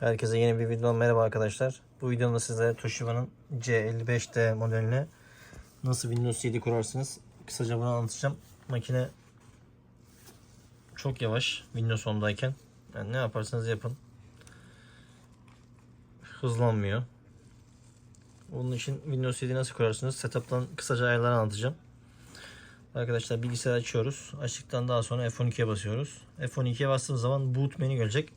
Herkese yeni bir videodan merhaba arkadaşlar. Bu videomda sizlere Toshiba'nın C55D modeline nasıl Windows 7 kurarsınız kısaca bunu anlatacağım. Makine çok yavaş Windows 10'dayken. Yani ne yaparsanız yapın. Hızlanmıyor. Bunun için Windows 7 nasıl kurarsınız? Setup'tan kısaca ayarları anlatacağım. Arkadaşlar bilgisayarı açıyoruz. Açtıktan daha sonra F12'ye basıyoruz. F12'ye bastığımız zaman boot menü gelecek.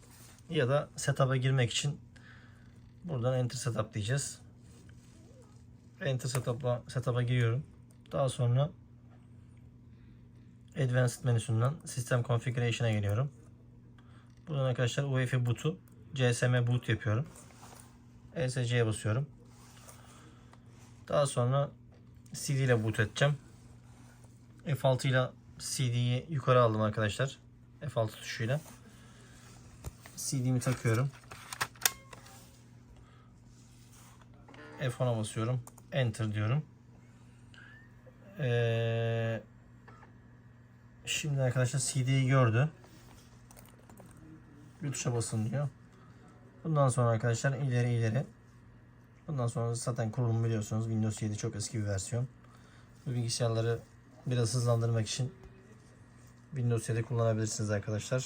Ya da setup'a girmek için buradan enter setup diyeceğiz. Enter setup'a setup'a giriyorum. Daha sonra Advanced menüsünden System Configuration'a geliyorum. Buradan arkadaşlar UEFI boot'u CSM boot yapıyorum. ESC'ye basıyorum. Daha sonra CD ile boot edeceğim. F6 ile CD'yi yukarı aldım arkadaşlar. F6 tuşuyla. CD'mi takıyorum. F10'a basıyorum. Enter diyorum. Ee, şimdi arkadaşlar CD'yi gördü. Bir tuşa basın diyor. Bundan sonra arkadaşlar ileri ileri. Bundan sonra zaten kurulumu biliyorsunuz. Windows 7 çok eski bir versiyon. Bu bilgisayarları biraz hızlandırmak için Windows 7 kullanabilirsiniz arkadaşlar.